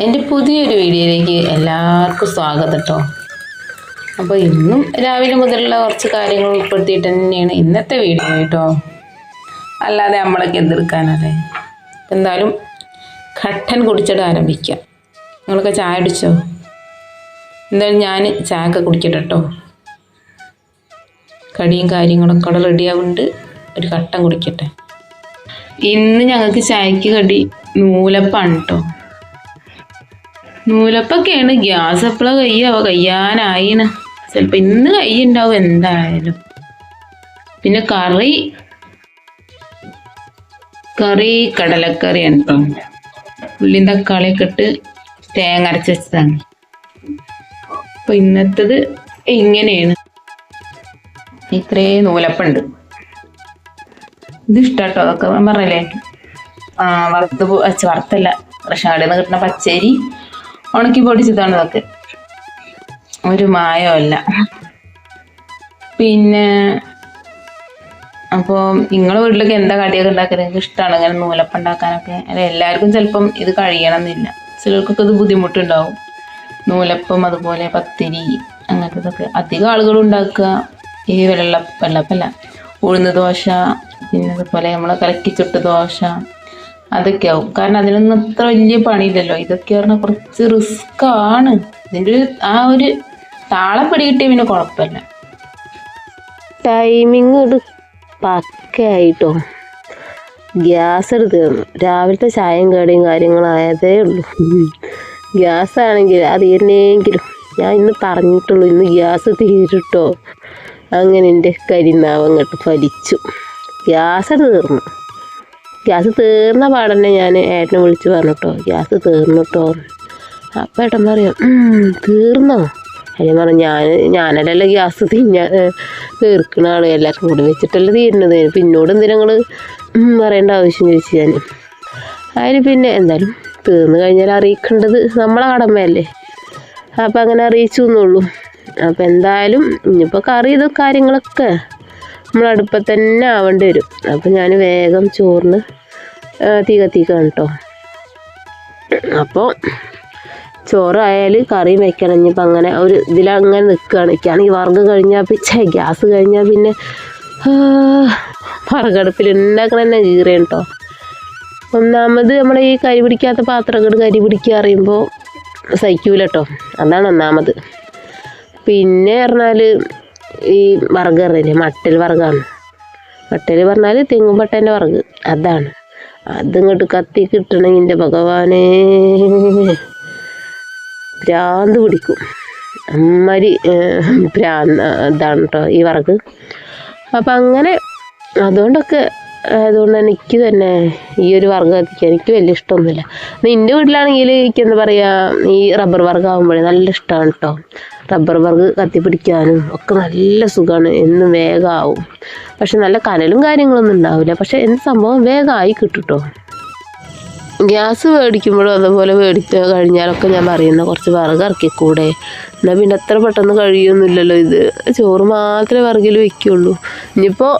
എന്റെ പുതിയൊരു വീഡിയോയിലേക്ക് എല്ലാവർക്കും സ്വാഗതം കേട്ടോ അപ്പോൾ ഇന്നും രാവിലെ മുതലുള്ള കുറച്ച് കാര്യങ്ങൾ ഉൾപ്പെടുത്തിയിട്ട് തന്നെയാണ് ഇന്നത്തെ വീഡിയോ കേട്ടോ അല്ലാതെ നമ്മളൊക്കെ എന്തെടുക്കാനല്ലേ? എന്തായാലും കട്ടൻ കുടിച്ചിട്ട് ആരംഭിക്കാം. നിങ്ങളൊക്കെ ചായ അടിച്ചോ എന്തായാലും ഞാൻ ചായ ഒക്കെ കുടിക്കട്ടെ കേട്ടോ കടിയും കാര്യങ്ങളൊക്കെ അവിടെ റെഡിയാവുന്നുണ്ട് ഒരു കട്ടൻ കുടിക്കട്ടെ. ഇന്ന് ഞങ്ങൾക്ക് ചായക്ക് കടി നൂലപ്പാണ് കേട്ടോ നൂലപ്പൊക്കെയാണ്. ഗ്യാസ് എപ്പോഴും കയ്യാവോ കയ്യാനായിന്. ചിലപ്പോൾ ഇന്ന് കൈ ഉണ്ടാവും എന്തായാലും. പിന്നെ കറി. കറി കടലക്കറിയാണ് കേട്ടോ ഉള്ളിയും തക്കാളിയൊക്കെ ഇട്ട് തേങ്ങ അരച്ച് വെച്ചതാണ്. അപ്പോൾ ഇന്നത്തത് ഇങ്ങനെയാണ്. ഇത്രേ നൂലപ്പുണ്ട്. ഇത് ഇഷ്ടാട്ടോ അതൊക്കെ പറഞ്ഞല്ലേ? ആ വറുത്ത് വറുത്തല്ല. റഷാടിൽ നിന്ന് കിട്ടുന്ന പച്ചരി ഉണക്കി പൊടിച്ചതാണ് ഇതൊക്കെ. ഒരു മായമല്ല. പിന്നെ അപ്പോൾ നിങ്ങളെ വീട്ടിലൊക്കെ എന്താ കടിയൊക്കെ ഉണ്ടാക്കുന്നത് നിങ്ങൾക്ക് ഇഷ്ടമാണ് ഇങ്ങനെ നൂലപ്പം ഉണ്ടാക്കാനൊക്കെ? അല്ല എല്ലാവർക്കും ചിലപ്പം ഇത് കഴിയണമെന്നില്ല ചിലർക്കൊക്കെ ഇത് ബുദ്ധിമുട്ടുണ്ടാവും. നൂലപ്പം അതുപോലെ പത്തിരി അങ്ങനത്തതൊക്കെ. അധികം ആളുകൾ ഉണ്ടാക്കുക ഈ വെള്ള വെള്ളപ്പല്ല. ഉഴുന്ന് ദോശ പിന്നെ അതുപോലെ നമ്മൾ കലക്കി ചുട്ട് ദോശ അതൊക്കെ ആവും കാരണം അതിനൊന്നും അത്ര വലിയ പണിയില്ലല്ലോ. ഇതൊക്കെ പറഞ്ഞാൽ കുറച്ച് റിസ്ക് ആണ്. ഇതിന്റെ ഒരു ആ ഒരു താളം പിടികിട്ടിയ പിന്നെ കുഴപ്പമില്ല. ടൈമിങ് ഒരു പക്കയായിട്ടോ. ഗ്യാസ് എടുത്ത് തന്നു. രാവിലത്തെ ചായയും കടിയും കാര്യങ്ങളായതേ ഉള്ളൂ. ഗ്യാസ് ആണെങ്കിൽ അത് എന്നെങ്കിലും ഞാൻ ഇന്ന് പറഞ്ഞിട്ടുള്ളൂ ഇന്ന് ഗ്യാസ് തീരിട്ടോ. അങ്ങനെ എന്റെ കരിനാവം കേട്ട് ഫലിച്ചു. ഗ്യാസ് തീർന്നു. ഗ്യാസ് തീർന്ന പാടന്നെ ഞാൻ ഏട്ടനെ വിളിച്ച് പറഞ്ഞിട്ടോ. ഗ്യാസ് തീർന്നിട്ടോ. അപ്പം ഏട്ടൻ പറയാം തീർന്നോ? അതിന് പറഞ്ഞു ഞാൻ ഞാനല്ലല്ലോ ഗ്യാസ് തിന്ന തീർക്കുന്ന ആൾ എല്ലാവർക്കും കൂടി വെച്ചിട്ടല്ലേ തീരുന്നത്. പിന്നോട് എന്തിനാ നിങ്ങൾ പറയേണ്ട ആവശ്യം ചോദിച്ചു ഞാൻ അതിന് പിന്നെ എന്തായാലും തീർന്നു കഴിഞ്ഞാൽ അറിയിക്കേണ്ടത് നമ്മളെ കടമയല്ലേ. അപ്പം അങ്ങനെ അറിയിച്ചു എന്നുള്ളൂ. അപ്പം എന്തായാലും ഇനിയിപ്പോൾ കറി ഇത് കാര്യങ്ങളൊക്കെ നമ്മൾ ആവേണ്ടി വരും. അപ്പം ഞാൻ വേഗം ചോറിന് തീ കത്തിക്കണം കേട്ടോ അപ്പോൾ ചോറായാൽ കറിയും വെക്കണം. ഇനിയിപ്പോൾ അങ്ങനെ ഒരു ഇതിലങ്ങനെ നിൽക്കുകയാണ് എനിക്കാണെങ്കിൽ വറഗ് കഴിഞ്ഞാൽ പിന്നെ ഗ്യാസ് കഴിഞ്ഞാൽ പിന്നെ വറകടുപ്പിൽ ഉണ്ടാക്കണ തന്നെ കീറിയാണ് കേട്ടോ ഒന്നാമത് നമ്മൾ ഈ കരി പിടിക്കാത്ത പാത്രങ്ങൾ കരി പിടിക്കുക അറിയുമ്പോൾ സഹിക്കൂല കേട്ടോ അതാണ് ഒന്നാമത്. പിന്നെ പറഞ്ഞാൽ ഈ വറക് അറിയില്ലേ? മട്ടൽ വറകാണ് മട്ടൽ പറഞ്ഞാൽ തെങ്ങുപട്ടേന്റെ വറക് അതാണ്. അതിങ്ങോട്ട് കത്തി കിട്ടണമെങ്കിൽ എന്റെ ഭഗവാനെ. ഭ്രാന്ത് പിടിക്കും. അമ്മാരി ഭ്രാന്ത് ഇതാണ് കേട്ടോ ഈ വറക്. അപ്പം അങ്ങനെ അതുകൊണ്ടൊക്കെ അതുകൊണ്ട് തന്നെ എനിക്ക് തന്നെ ഈ ഒരു വർഗം കത്തിക്കാൻ എനിക്ക് വലിയ ഇഷ്ടമൊന്നുമില്ല. നിന്റെ വീട്ടിലാണെങ്കിൽ എനിക്ക് എന്താ പറയുക ഈ റബ്ബർ വർഗം നല്ല ഇഷ്ടമാണ് കേട്ടോ റബ്ബർ വർഗ് കത്തിപ്പിടിക്കാനും ഒക്കെ നല്ല സുഖമാണ് എന്നും വേഗമാവും പക്ഷെ നല്ല കനലും കാര്യങ്ങളൊന്നും ഉണ്ടാവില്ല. പക്ഷെ എന്ത് സംഭവം? വേഗമായി കിട്ടുട്ടോ. ഗ്യാസ് മേടിക്കുമ്പോഴും അതുപോലെ മേടിച്ച് കഴിഞ്ഞാലൊക്കെ ഞാൻ പറയുന്ന കുറച്ച് വിറക് ഇറക്കിക്കൂടെ? എന്നാൽ പിന്നെ അത്ര പെട്ടെന്ന് കഴിയൊന്നുമില്ലല്ലോ ഇത്. ചോറ് മാത്രമേ വിറകിൽ വെക്കുള്ളൂ ഇനിയിപ്പോൾ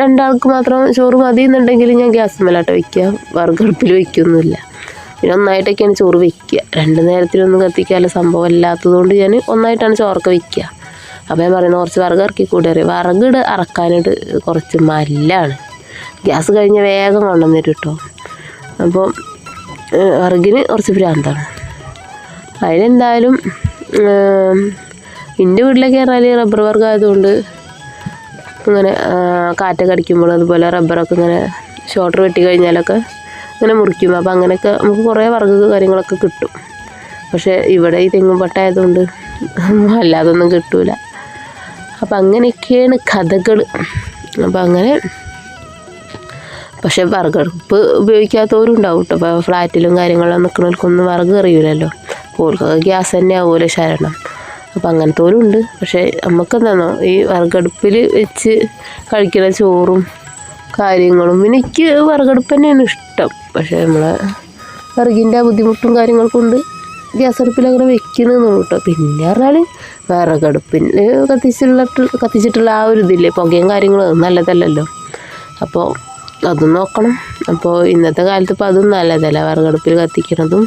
രണ്ടാൾക്ക് മാത്രം ചോറ് മതി എന്നുണ്ടെങ്കിൽ ഞാൻ ഗ്യാസ് മേലാട്ട് വയ്ക്കുക. വിറകടുപ്പിൽ വയ്ക്കൊന്നുമില്ല. പിന്നെ ഒന്നായിട്ടൊക്കെയാണ് ചോറ് വെക്കുക. രണ്ട് നേരത്തിലൊന്നും കത്തിക്കാനുള്ള സംഭവം അല്ലാത്തതുകൊണ്ട് ഞാൻ ഒന്നായിട്ടാണ് ചോറൊക്കെ വെക്കുക. അപ്പോൾ ഞാൻ പറയുന്നത് കുറച്ച് വിറക് ഇറക്കിക്കൂടെ അറിയാം വിറകിട് അറക്കാനായിട്ട് കുറച്ച് മല്ലാണ്. ഗ്യാസ് കഴിഞ്ഞ് വേഗം കൊണ്ടുവന്നു തരും കേട്ടോ. അപ്പോൾ വിറകിന് കുറച്ച് ഭ്രാന്താണ്. അതിനെന്തായാലും എന്റെ വീട്ടിലൊക്കെ പറഞ്ഞാൽ റബ്ബർ വർഗം ആയതുകൊണ്ട് ഇങ്ങനെ കാറ്റൊക്കെ അടിക്കുമ്പോൾ അതുപോലെ റബ്ബറൊക്കെ ഇങ്ങനെ ഷോട്ടർ വെട്ടി കഴിഞ്ഞാലൊക്കെ ഇങ്ങനെ മുറിക്കും. അപ്പോൾ അങ്ങനെയൊക്കെ നമുക്ക് കുറേ വർഗ കാര്യങ്ങളൊക്കെ കിട്ടും. പക്ഷേ ഇവിടെ ഈ തെങ്ങും പട്ടായതുകൊണ്ട് അല്ലാതൊന്നും കിട്ടൂല. അപ്പം അങ്ങനെയൊക്കെയാണ് കഥകൾ അപ്പം അങ്ങനെ പക്ഷേ വിറകടുപ്പ് ഉപയോഗിക്കാത്തവരും ഉണ്ടാവും കേട്ടോ അപ്പോൾ ഫ്ലാറ്റിലും കാര്യങ്ങളിലും നിൽക്കുന്നവർക്കൊന്നും വിറക് അറിയില്ലല്ലോ ഓർക്കൊക്കെ ഗ്യാസ് തന്നെ ആവുമല്ലോ ശരണം. അപ്പം അങ്ങനത്തോരും ഉണ്ട് പക്ഷേ നമുക്കെന്താണോ ഈ വിറകടുപ്പിൽ വെച്ച് കഴിക്കുന്ന ചോറും കാര്യങ്ങളും പിന്നെ എനിക്ക് വിറകടുപ്പ് തന്നെയാണ് ഇഷ്ടം. പക്ഷേ നമ്മളെ വിറകിന്റെ ബുദ്ധിമുട്ടും കാര്യങ്ങൾ ഉണ്ട്. ഗ്യാസ് അടുപ്പിൽ അങ്ങനെ വെക്കുന്നതെന്ന് കേട്ടോ പിന്നെ പറഞ്ഞാൽ വിറകടുപ്പിൽ കത്തിച്ചുള്ള കത്തിച്ചിട്ടുള്ള ആ ഒരു ഇതില്ലേ പുകയും കാര്യങ്ങളും നല്ലതല്ലല്ലോ. അപ്പോൾ അതും നോക്കണം. അപ്പോൾ ഇന്നത്തെ കാലത്ത് ഇപ്പോൾ അതും നല്ലതല്ല. വിറകടുപ്പിൽ കത്തിക്കുന്നതും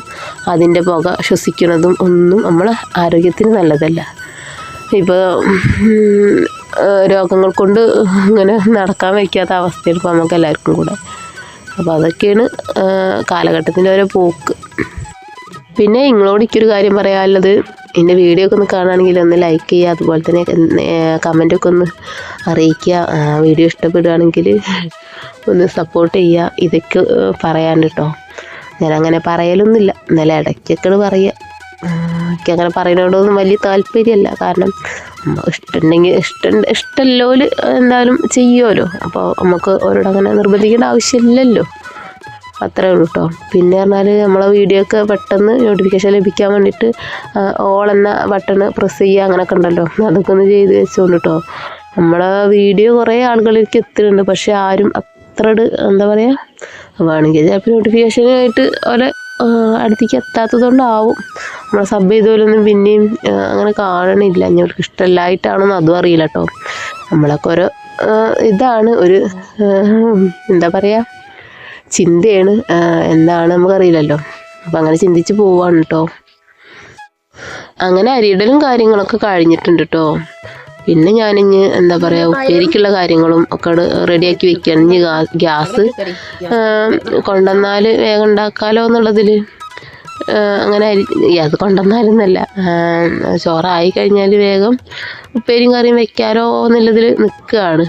അതിന്റെ പുക ശ്വസിക്കുന്നതും ഒന്നും നമ്മളെ ആരോഗ്യത്തിന് നല്ലതല്ല. ഇപ്പോൾ രോഗങ്ങൾ കൊണ്ട് ഇങ്ങനെ നടക്കാൻ വയ്ക്കാത്ത അവസ്ഥയിൽ ഇപ്പോൾ നമുക്ക് എല്ലാവർക്കും കൂടെ. അപ്പോൾ അതൊക്കെയാണ് കാലഘട്ടത്തിന്റെ ഓരോ പോക്ക്. പിന്നെ നിങ്ങളോട് എനിക്കൊരു കാര്യം പറയാനുള്ളത്. എന്റെ വീഡിയോ ഒക്കെ ഒന്ന് കാണുകയാണെങ്കിൽ ഒന്ന് ലൈക്ക് ചെയ്യുക അതുപോലെ തന്നെ കമന്റൊക്കെ ഒന്ന് അറിയിക്കുക. വീഡിയോ ഇഷ്ടപ്പെടുകയാണെങ്കിൽ ഒന്ന് സപ്പോർട്ട് ചെയ്യുക. ഇതൊക്കെ പറയാൻ കേട്ടോ ഞാനങ്ങനെ പറയലൊന്നുമില്ല. എന്നാലും ഇടയ്ക്കൊക്കെ പറയുക എനിക്ക് അങ്ങനെ പറയുന്നതിനോടൊന്നും വലിയ താല്പര്യമല്ല. കാരണം ഇഷ്ടമുണ്ടെങ്കിൽ ഇഷ്ടം ഇഷ്ടമല്ലോൽ എന്തായാലും ചെയ്യുമല്ലോ അപ്പോൾ നമുക്ക് അവരോട് അങ്ങനെ നിർബന്ധിക്കേണ്ട ആവശ്യമില്ലല്ലോ അത്രേ ഉള്ളൂ കേട്ടോ പിന്നെ പറഞ്ഞാൽ നമ്മളെ വീഡിയോ ഒക്കെ പെട്ടെന്ന് നോട്ടിഫിക്കേഷൻ ലഭിക്കാൻ വേണ്ടിയിട്ട് ഓൾ എന്ന ബട്ടൺ പ്രസ് ചെയ്യുക അങ്ങനെയൊക്കെ ഉണ്ടല്ലോ. അതൊക്കെ ഒന്ന് ചെയ്ത് വെച്ചോണ്ട് കേട്ടോ നമ്മളെ വീഡിയോ കുറേ ആളുകളിലേക്ക് എത്തുന്നുണ്ട് പക്ഷേ ആരും അത്ര ഒരു എന്താ പറയുക വേണമെങ്കിൽ ചിലപ്പോൾ നോട്ടിഫിക്കേഷനായിട്ട് അവരെ അടുത്തേക്ക് അടുത്തേക്ക് എത്താത്തതുകൊണ്ടാവും. നമ്മളെ സബ് ചെയ്തവരൊന്നും പിന്നെയും അങ്ങനെ കാണണില്ല. ഇനി അവർക്ക് ഇഷ്ടമല്ലായിട്ടാണെന്ന് അതും അറിയില്ല കേട്ടോ നമ്മളൊക്കെ ഓരോ ഇതാണ് ഒരു എന്താ പറയുക ചിന്തയാണ്. എന്താണ് നമുക്കറിയില്ലല്ലോ. അപ്പം അങ്ങനെ ചിന്തിച്ച് പോവാണ് കേട്ടോ അങ്ങനെ അരിയിടലും കാര്യങ്ങളൊക്കെ കഴിഞ്ഞിട്ടുണ്ട് കേട്ടോ പിന്നെ ഞാനിഞ്ഞ് എന്താ പറയുക ഉപ്പേരിക്കുള്ള കാര്യങ്ങളും ഒക്കെ റെഡിയാക്കി വെക്കുകയാണ് ഇനി ഗ്യാസ് കൊണ്ടുവന്നാൽ വേഗം ഉണ്ടാക്കാമല്ലോ എന്നുള്ളതിൽ അങ്ങനെ അത് കൊണ്ടുവന്നായിരുന്നല്ല. ചോറായി കഴിഞ്ഞാൽ വേഗം ഉപ്പേരിയും കറിയും വയ്ക്കാമല്ലോ എന്നുള്ളതിൽ നിൽക്കുകയാണ്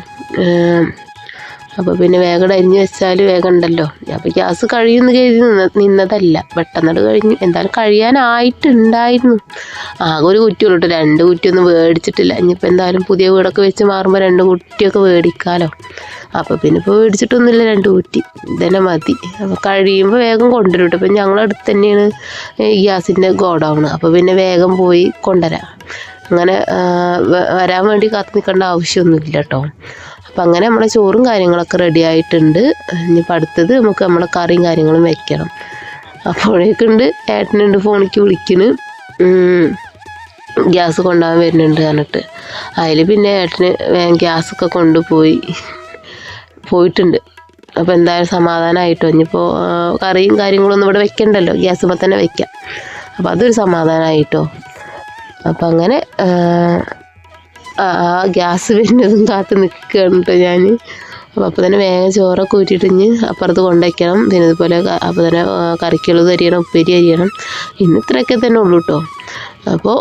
അപ്പോൾ പിന്നെ വേഗം അരിഞ്ഞ് വെച്ചാൽ വേഗം ഉണ്ടല്ലോ. അപ്പോൾ ഗ്യാസ് കഴിയുമെന്ന് കരുതി നിന്ന നിന്നതല്ല. പെട്ടെന്നത് കഴിഞ്ഞു. എന്തായാലും കഴിയാനായിട്ടുണ്ടായിരുന്നു. ആകെ ഒരു കുറ്റിയുള്ളൂ കേട്ടോ രണ്ട് കുറ്റിയൊന്നും മേടിച്ചിട്ടില്ല ഇനിയിപ്പോൾ എന്തായാലും പുതിയ വീടൊക്കെ വെച്ച് മാറുമ്പോൾ രണ്ട് കുറ്റിയൊക്കെ മേടിക്കാമല്ലോ അപ്പോൾ പിന്നെ ഇപ്പോൾ മേടിച്ചിട്ടൊന്നുമില്ല രണ്ട് കുറ്റി. ഇതന്നെ മതി. അപ്പോൾ കഴിയുമ്പോൾ വേഗം കൊണ്ടുവരും കേട്ടോ ഇപ്പം ഞങ്ങളുടെ അടുത്ത് തന്നെയാണ് ഗ്യാസിന്റെ ഗോഡൗണ് അപ്പോൾ പിന്നെ വേഗം പോയി കൊണ്ടുവരാം. അങ്ങനെ വരാൻ വേണ്ടി കാത്തു നിൽക്കേണ്ട ആവശ്യമൊന്നുമില്ല കേട്ടോ അപ്പം അങ്ങനെ നമ്മുടെ ചോറും കാര്യങ്ങളൊക്കെ റെഡി ആയിട്ടുണ്ട്. ഇനിയിപ്പോൾ അടുത്തത് നമുക്ക് നമ്മളെ കറിയും കാര്യങ്ങളും വെക്കണം. അപ്പോഴേക്കുണ്ട് ഏട്ടനുണ്ട് ഫോണിക്ക് വിളിക്കുന്നു ഗ്യാസ് കൊണ്ടുപോകാൻ വരുന്നുണ്ട് പറഞ്ഞിട്ട്. അതിൽ പിന്നെ ഏട്ടന് ഗ്യാസ് ഗ്യാസൊക്കെ കൊണ്ടുപോയി പോയിട്ടുണ്ട്. അപ്പോൾ എന്തായാലും സമാധാനമായിട്ടോ ഇനിയിപ്പോൾ കറിയും കാര്യങ്ങളൊന്നും ഇവിടെ വെക്കണ്ടല്ലോ? ഗ്യാസുമ്പോൾ തന്നെ വെക്കാം. അപ്പോൾ അതൊരു സമാധാനമായിട്ടോ അപ്പം അങ്ങനെ ആ, ഗ്യാസ് വരുന്നതും കാത്ത് നിൽക്കുകയാണ് കേട്ടോ ഞാൻ അപ്പോൾ അപ്പോൾ തന്നെ വേഗം ചോറൊക്കെ ഊറ്റിട്ടിഞ്ഞ് അപ്പുറത്ത് കൊണ്ടുവയ്ക്കണം പിന്നെ ഇതുപോലെ അപ്പോൾ തന്നെ കറിക്കുള്ളത് അരിയണം ഉപ്പേരി അരിയണം. ഇന്ന് ഇത്രയൊക്കെ തന്നെ ഉള്ളൂ കേട്ടോ അപ്പോൾ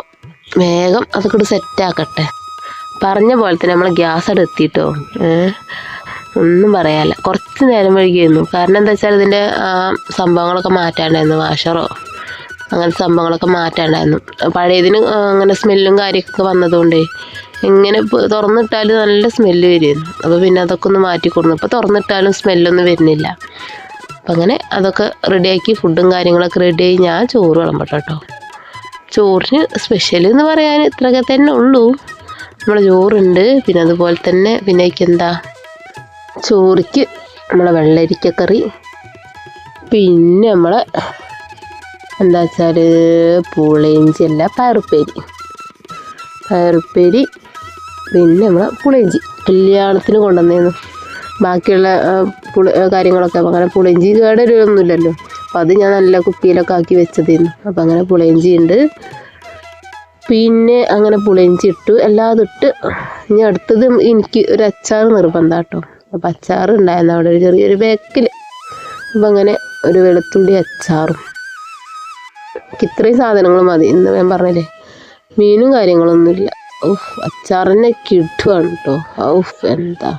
വേഗം അതൊക്കെ സെറ്റാക്കട്ടെ പറഞ്ഞ പോലെ തന്നെ നമ്മൾ ഗ്യാസ് അവിടെ എത്തിയിട്ടോ ഒന്നും പറയാല്ല കുറച്ച് നേരം വൈകിയിരുന്നു കാരണം എന്താ വെച്ചാൽ ഇതിന്റെ സംഭവങ്ങളൊക്കെ മാറ്റാണ്ടായിരുന്നു. വാഷറോ അങ്ങനത്തെ സംഭവങ്ങളൊക്കെ മാറ്റാണ്ടായിരുന്നു. പഴയതിന് അങ്ങനെ സ്മെല്ലും കാര്യമൊക്കെ വന്നതുകൊണ്ടേ ഇങ്ങനെ തുറന്നിട്ടാലും നല്ല സ്മെല്ല് വരുമായിരുന്നു അപ്പോൾ പിന്നെ അതൊക്കെ ഒന്ന് മാറ്റി കൊടുന്നു. ഇപ്പോൾ തുറന്നിട്ടാലും സ്മെല്ലൊന്നും വരുന്നില്ല. അപ്പം അങ്ങനെ അതൊക്കെ റെഡിയാക്കി ഫുഡും കാര്യങ്ങളൊക്കെ റെഡിയായി ഞാൻ ചോറ് വിളമ്പട്ടോ കേട്ടോ ചോറിന് സ്പെഷ്യൽ എന്ന് പറയാൻ ഇത്രയൊക്കെ തന്നെ ഉള്ളൂ. നമ്മളെ ചോറുണ്ട്. പിന്നെ അതുപോലെ തന്നെ പിന്നെ എന്താ? ചോറിക്ക് നമ്മളെ വെള്ളരിക്കക്കറി പിന്നെ നമ്മളെ എന്താ വെച്ചാൽ പൂളയിഞ്ചി അല്ല പയറുപ്പേരി. പയറുപ്പേരി പിന്നെ നമ്മളെ പുളിയിഞ്ചി. കല്യാണത്തിന് കൊണ്ടുവന്നേന്ന്. ബാക്കിയുള്ള പുളി കാര്യങ്ങളൊക്കെ. അപ്പം അങ്ങനെ പുളിയിഞ്ചി കേടൊന്നുമില്ലല്ലോ അപ്പം അത് ഞാൻ നല്ല കുപ്പിയിലൊക്കെ ആക്കി വെച്ചതായിരുന്നു അപ്പോൾ അങ്ങനെ പുളിയിഞ്ചി ഉണ്ട്. പിന്നെ അങ്ങനെ പുളിയിഞ്ചി ഇട്ടു. എല്ലാം ഇട്ട് ഇനി അടുത്തത് എനിക്ക് ഒരു അച്ചാർ നിർബന്ധം കേട്ടോ അപ്പം അച്ചാർ ഉണ്ടായിരുന്നു അവിടെ ഒരു ചെറിയൊരു ബേക്കിൽ അപ്പം അങ്ങനെ ഒരു വെളുത്തുള്ളി അച്ചാറും. എനിക്ക് ഇത്രയും സാധനങ്ങൾ മതി ഇന്ന് ഞാൻ പറഞ്ഞില്ലേ? മീനും കാര്യങ്ങളൊന്നുമില്ല. ഔഫ് അച്ചാറിനെ കിട്ടുവാണ് കേട്ടോ ഔഫ് എന്താ?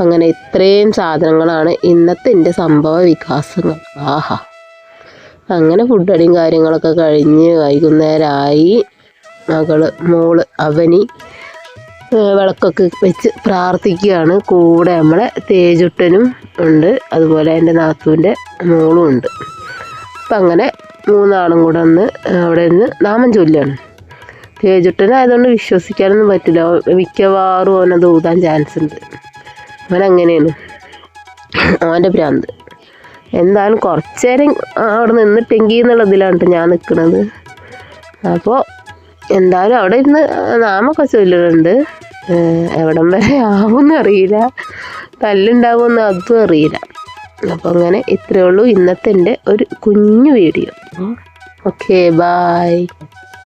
അങ്ങനെ ഇത്രയും സാധനങ്ങളാണ് ഇന്നത്തെ എന്റെ സംഭവ വികാസങ്ങൾ. ആഹാ. അങ്ങനെ ഫുഡ് അടിയും കാര്യങ്ങളൊക്കെ കഴിഞ്ഞ് വൈകുന്നേരമായി മകൾ മോൾ അവനി വിളക്കൊക്കെ വെച്ച് പ്രാർത്ഥിക്കുകയാണ്. കൂടെ നമ്മളെ തേജുട്ടനും ഉണ്ട്. അതുപോലെ എന്റെ നാത്തൂന്റെ മോളും ഉണ്ട്. അപ്പം അങ്ങനെ മൂന്നാളും കൂടെ ഒന്ന് അവിടെ നിന്ന് നാമം ചൊല്ലുകയാണ്. തേജുട്ടനായതുകൊണ്ട് വിശ്വസിക്കാനൊന്നും പറ്റില്ല. മിക്കവാറും അവനത് ഊതാൻ ചാൻസ് ഉണ്ട്. അവൻ അങ്ങനെയാണ് അവന്റെ ഭ്രാന്ത്. എന്തായാലും കുറച്ച് നേരം അവിടെ നിന്നിട്ടെങ്കിൽ എന്നുള്ളതിലാണ് ഞാൻ നിൽക്കുന്നത് അപ്പോൾ എന്തായാലും അവിടെ ഇരുന്ന് നാമൊക്കെ ചൊല്ലുന്നുണ്ട് എവിടം വരെ ആവുമെന്ന് അറിയില്ല. തല്ലുണ്ടാവുമെന്ന് അതും അറിയില്ല. അപ്പോൾ അങ്ങനെ ഇത്രയേ ഉള്ളൂ ഇന്നത്തെ എന്റെ ഒരു കുഞ്ഞു വീഡിയോ. Okay bye